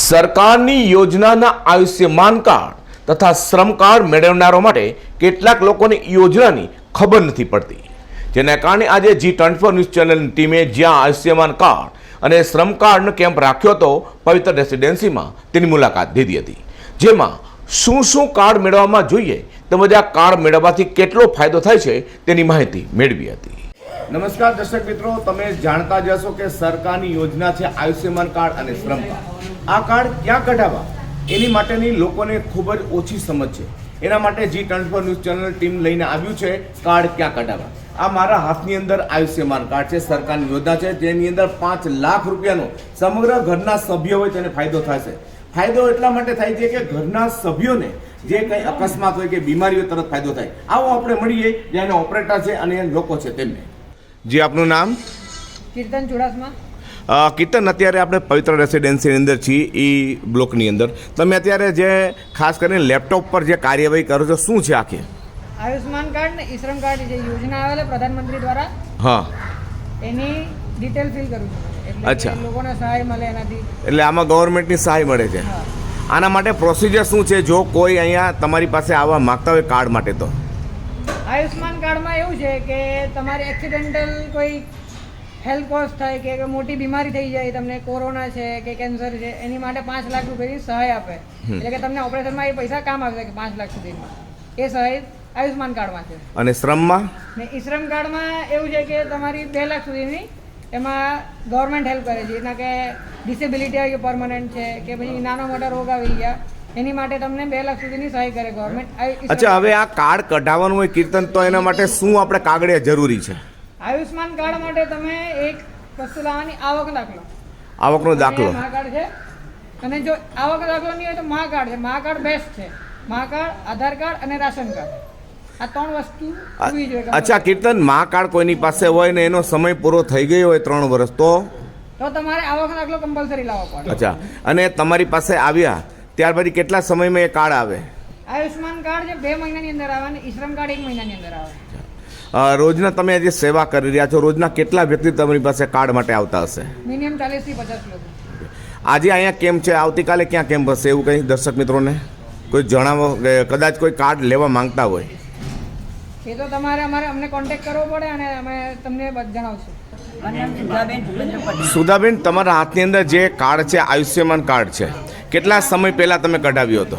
સરકારની યોજનાના આયુષ્યમાન કાર્ડ તથા શ્રમ કાર્ડ મેળવનારો માટે કેટલાક લોકોની યોજનાની ખબર નથી પડતી. જેના કારણે આજે જી ટ્વેન્ટી ન્યૂઝ ચેનલની ટીમે જ્યાં આયુષ્યમાન કાર્ડ અને શ્રમ કાર્ડનો કેમ્પ રાખ્યો હતો પવિત્ર રેસિડેન્સીમાં તેની મુલાકાત લીધી હતી. જેમાં શું શું કાર્ડ મેળવવામાં જોઈએ તેમજ આ કાર્ડ મેળવવાથી કેટલો ફાયદો થાય છે તેની માહિતી મેળવી હતી. નમસ્કાર દર્શક મિત્રો, તમે જાણતા જ હશો કે સરકારની યોજના છે આયુષ્યમાન કાર્ડ અને શ્રમ કાર્ડ. આ કાર્ડ ક્યાં કઢાવવા? એની માટેની લોકોને ખૂબ જ ઓછી સમજ છે. એના માટે G twenty news channel team લઈને આવ્યું છે, કાર્ડ ક્યાં કઢાવવા? આ મારા હાથની અંદર આયુષ્યમાન કાર્ડ છે, સરકારની યોજના છે, જેની અંદર પાંચ લાખ રૂપિયાનો સમગ્ર ઘરના સભ્યો હોય તેને ફાયદો થશે. ફાયદો એટલા માટે થાય છે કે ઘરના સભ્યોને જે કંઈ અકસ્માત હોય કે બીમારીઓ તરત ફાયદો થાય. આવો આપણે મળીએ જેને ઓપરેટર છે અને લોકો છે તેમને. જી આપનું નામ? કીર્તન ચુડાસમા. કીર્તન અત્યારે આપણે પવિત્ર રેસિડેન્સીની અંદર છીએ એ બ્લોકની અંદર. તમે અત્યારે જે ખાસ કરીને લેપટોપ પર જે કાર્યવાહી કરો છો શું છે આખી? આયુષ્માન કાર્ડ ને ઈશ્રમ કાર્ડ જે યોજના આવેલા પ્રધાનમંત્રી દ્વારા હા. એની ડિટેલ ફિલ કરું છું. એટલે અચ્છા. લોકોને સહાય મળે એનાથી. એટલે આમાં ગવર્મેન્ટની સહાય મળે છે. આના માટે પ્રોસિજર શું છે? જો કોઈ અહીંયા તમારી પાસે આવવા માંગતા હોય કાર્ડ માટે તો. આયુષ્માન કાર્ડમાં એવું છે કે તમારે એક્સિડેન્ટલ કોઈ હેલ્થ કોઝ થાય કે મોટી બીમારી થઈ જાય તમને કોરોના છે કે કેન્સર છે એની માટે પાંચ લાખ રૂપિયાની સહાય આપે. એટલે કે તમને ઓપરેશનમાં એ પૈસા કામ આવશે કે પાંચ લાખ સુધીમાં. એ સહાય આયુષ્માન કાર્ડમાં છે. અને શ્રમમાં? ને ઈશ્રમ કાર્ડમાં એવું છે કે તમારી બે લાખ સુધીની એમાં ગવર્મેન્ટ હેલ્પ કરે છે. એના કે ડિસેબિલિટી આવી ગઈ પરમનન્ટ છે કે પછી નાના મોટા રોગ આવી ગયા. એની માટે તમને બે લાખ સુધીની સહાય કરે ગવર્મેન્ટ અચ્છા હવે આ કાર્ડ કઢાવવાનું હોય કીર્તન તો એના માટે શું આપણે કાગળે જરૂરી છે? આયુષ્માન કાર્ડ માટે તમે એક વસ્તુ લાવવાની આવક દાખલો. આવકનો દાખલો. મા કાર્ડ છે. અને જો આવક દાખલો નહીં હોય તો મા કાર્ડ છે. મા કાર્ડ બેસ્ટ છે. મા કાર્ડ આધાર કાર્ડ અને રાશન કાર્ડ. આ ત્રણ વસ્તુ અચ્છા કીર્તન મા કાર્ડ કોઈની પાસે હોય ને એનો સમય પૂરો થઈ ગયો હોય ત્રણ વર્ષ તો? તો તમારે આવક દાખલો કમ્પલસરી લાવવો પડે. અચ્છા અને તમારી પાસે આવ્યા ત્યાર પછી કેટલા સમયમાં એ કાર્ડ આવે? આયુષ્માન કાર્ડ જે બે મહિનાની અંદર આવે અને ઈશ્રમ કાર્ડ એક મહિનાની અંદર આવે. રોજના તમે જે સેવા કરી રહ્યા છો. રોજના કેટલા વ્યક્તિ તમારી પાસે કાર્ડ માટે આવતા હશે? મિનિમમ ચાલીસથી પચાસ લોકો. આજે અહીંયા કેમ છે? આવતીકાલે ક્યાં કેમ્પ હશે એવું કંઈ દર્શક મિત્રોને કોઈ જણાવો? કદાચ કોઈ કાર્ડ લેવા માંગતા હોય. એ તો તમારે અમારે અમને કોન્ટેક્ટ કરવો પડે અને અમે તમને જણાવશું. સુધાબેન તમારા હાથની અંદર જે કાર્ડ છે આયુષ્યમાન કાર્ડ છે કેટલા સમય પહેલા તમે કઢાવ્યો હતો?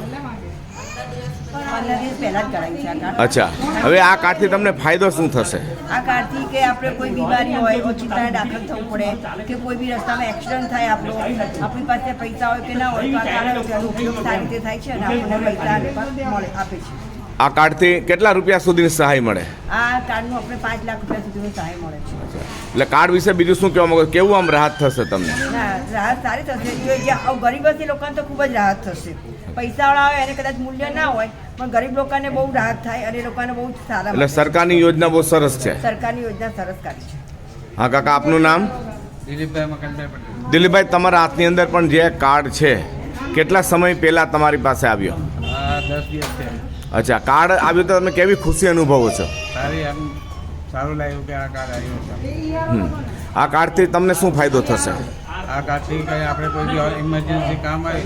અચ્છા. હવે આ કાર્ડથી તમને ફાયદો શું થશે? આ કાર્ડથી કે આપણે કોઈ બીમારી હોય ઓચિંતાને દાખલ થવું પડે કે કોઈ બી રસ્તામાં એક્સિડન્ટ થાય આપણો આપણી પાસે પૈસા હોય કે ના હોય તો આ કાર્ડ ઉપયોગ સારી રીતે થાય છે અને આપણને પૈસા મળે આપે છે. આ કાર્ડથી કેટલા રૂપિયા સુધીની સહાય મળે? આ કાર્ડનું આપણે પાંચ લાખ રૂપિયા સુધીની સહાય મળે છે. એટલે કાર્ડ વિશે બીજું શું કહેવા માંગો કેવું આમ રાહત થશે તમને? રાહત સારી થશે. ગરીબ હશે લોકોને તો ખૂબ જ રાહત થશે. પૈસાવાળા હોય એને કદાચ મૂલ્ય ના હોય પણ ગરીબ લોકોને બહુ રાહત થાય અને એ લોકોને બહુ સારા એટલે સરકારની યોજના બહુ સરસ છે. સરકારની યોજના સરસ કાઢી છે. હા કાકા આપનું નામ? દિલીપભાઈ મકનભાઈ પટેલ. દિલીપભાઈ તમારા હાથની અંદર પણ જે કાર્ડ છે કેટલા સમય પહેલા તમારી પાસે આવ્યો? આ દસ દિવસ અચ્છા કાર્ડ આવ્યું તો તમે કેવી ખુશી અનુભવો છો? સારી એમ સારું લાગ્યું કે આ કાર્ડ આવ્યું છે. આ કાર્ડથી તમને શું ફાયદો થશે? આ કાર્ડથી કંઈ આપણે કોઈ બી ઇમરજન્સી કામ હોય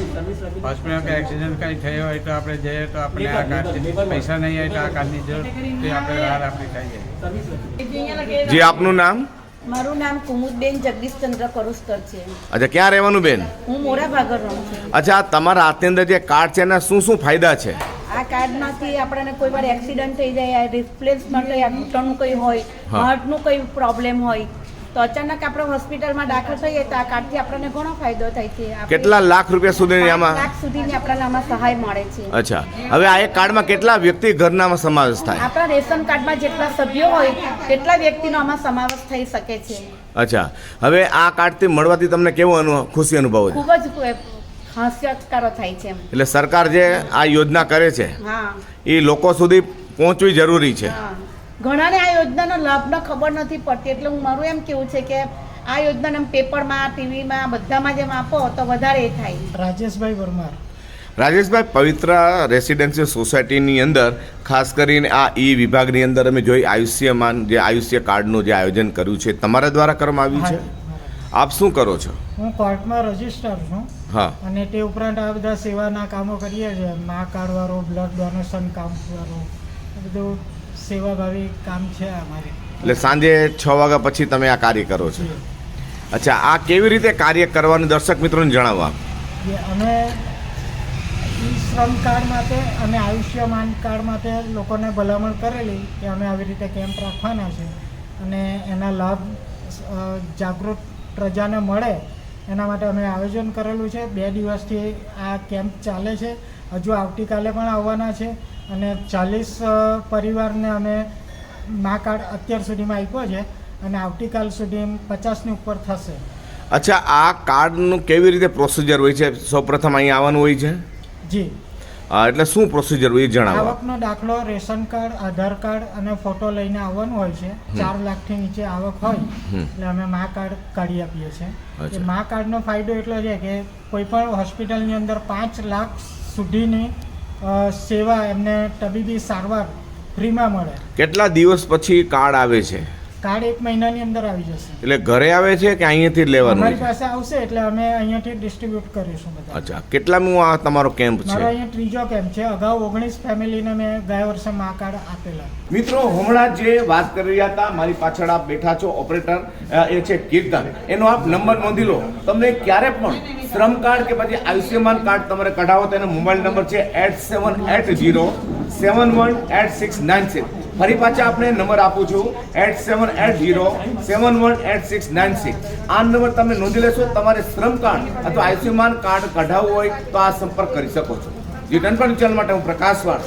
હોસ્પિટલ કે એક્સિડન્ટ કંઈ થયો હોય તો આપણે જઈએ તો આપણે આ કાર્ડથી પૈસા નહીં હોય તો આ કાર્ડની જરૂરથી આપણે રાહત આપણી થઈ જાય. જી આપનું નામ? મારું નામ કુમુદબેન જગદીશચંદ્ર કરુસ્કર છે. અચ્છા ક્યાં રહેવાનું બેન? હું મોરા ભાગર રહું છું. અચ્છા આ તમારા હાથની અંદર જે કાર્ડ છે એના શું શું ફાયદા છે? કાર્ડમાંથી આપણને કોઈ વાર એક્સિડન્ટ થઈ જાય રિપ્લેસમેન્ટ ઘૂંટણનું કંઈ હોય હાર્ટનું કંઈ પ્રોબ્લેમ હોય તો અચાનક આપણે હોસ્પિટલમાં દાખલ થઈએ તો આ કાર્ડથી આપણને ઘણો ફાયદો થાય છે. કેટલા લાખ રૂપિયા સુધીની આમાં? લાખ સુધીની આપણને આમાં સહાય મળે છે. અચ્છા. હવે આ એક કાર્ડમાં કેટલા વ્યક્તિ ઘરનામાં સમાવેશ થાય? આપણા રેશન કાર્ડમાં જેટલા સભ્યો હોય તેટલા વ્યક્તિનો આમાં સમાવેશ થઈ શકે છે. અચ્છા. હવે આ કાર્ડથી મળવાથી તમને કેવો અનુ ખુશી અનુભવ છે? ખૂબ જ હાસ્યકારો થાય છે એટલે સરકાર જે આ યોજના કરે છે હા. એ લોકો સુધી પહોંચવી જરૂરી છે. ઘણાને આ યોજનાનો લાભનો ખબર નથી પડતી એટલે હું મારું એમ કેવું છે કે આ યોજનાને આમ પેપરમાં ટીવીમાં બધામાં જેમ આપો તો વધારે એ થાય. રાજેશભાઈ વર્મા રાજેશભાઈ પવિત્ર રેસિડેન્સી સોસાયટીની અંદર ખાસ કરીને આ ઈ વિભાગની અંદર અમે જોઈ આયુષ્યમાન જે આયુષ્ય કાર્ડનું જે આયોજન કર્યું છે તમારા દ્વારા કરવામાં આવ્યું છે? આપ શું કરો છો? હું કોર્ટમાં રજિસ્ટર છું. હા. અને તે ઉપરાંત આ બધા સેવાના કામો કરીએ છીએ. મા કાર્ડવાળો બ્લડ ડોનેશન કામ વાળો બધું સેવાભાવી કામ છે અમારે. એટલે સાંજે છ વાગ્યા પછી તમે આ કાર્ય કરો છો. અચ્છા આ કેવી રીતે કાર્ય કરવાનું દર્શક મિત્રોને જણાવવા? અમે શ્રમ કાર્ડ માટે અને આયુષ્યમાન કાર્ડ માટે લોકોને ભલામણ કરેલી કે અમે આવી રીતે કેમ્પ રાખવાના છે. અને એના લાભ જાગૃત પ્રજાને મળે એના માટે અમે આયોજન કરેલું છે. બે દિવસથી આ કેમ્પ ચાલે છે. હજુ આવતીકાલે પણ આવવાના છે અને ચાલીસ પરિવારને અમે મા કાર્ડ અત્યાર સુધીમાં આપ્યો છે અને આવતીકાલ સુધી પચાસની ઉપર થશે. અચ્છા આ કાર્ડનું કેવી રીતે પ્રોસિજર હોય છે? સૌપ્રથમ અહીં આવવાનું હોય છે? જી. એટલે શું પ્રોસિજર એ જણાવો. આવકનો દાખલો રેશન કાર્ડ આધાર કાર્ડ અને ફોટો લઈને આવવાનું હોય છે. ચાર લાખથી નીચે આવક હોય એટલે અમે મા કાર્ડ કાઢી આપીએ છીએ. મા કાર્ડનો ફાયદો એટલો છે કે કોઈ પણ હોસ્પિટલની અંદર પાંચ લાખ સુધીની સેવા એમને તબીબી સારવાર ફ્રીમાં મળે. કેટલા દિવસ પછી કાર્ડ આવે છે? કાર્ડ એક મહિનાની અંદર આવી જશે. એટલે ઘરે આવે છે કે અહીંયાથી જ લેવાનું અમારી પાસે આવશે એટલે અમે અહીંયાથી ડિસ્ટ્રીબ્યુટ કરીશું બધા. અચ્છા કેટલામું આ તમારો કેમ્પ મારો છે અહીંયા ત્રીજો કેમ્પ છે. અગાઉ ઓગણીસ ફેમિલીને મેં ગયા વર્ષે મા કાર્ડ આપેલા. મિત્રો હમણાં જે વાત કરી રહ્યા હતા મારી પાછળ આપ બેઠા છો ઓપરેટર એ છે કીર્તન. એનો આપ નંબર નોંધી લો. તમને ક્યારે પણ શ્રમ કાર્ડ કે પછી આયુષ્યમાન કાર્ડ તમારે કઢાવો તો એનો મોબાઈલ નંબર છે eight seven eight zero seven one eight six nine six. ફરી પાછા આપણે નંબર આપું છું eight seven eight zero, seven one eight six nine six. આ નંબર તમે નોંધી લેશો, તમારે શ્રમ કાર્ડ અથવા આયુષ્યમાન કાર્ડ કઢાવવું હોય તો આ સંપર્ક કરી શકો છો. જી પણ ચેનલ માટે હું પ્રકાશ વાળ.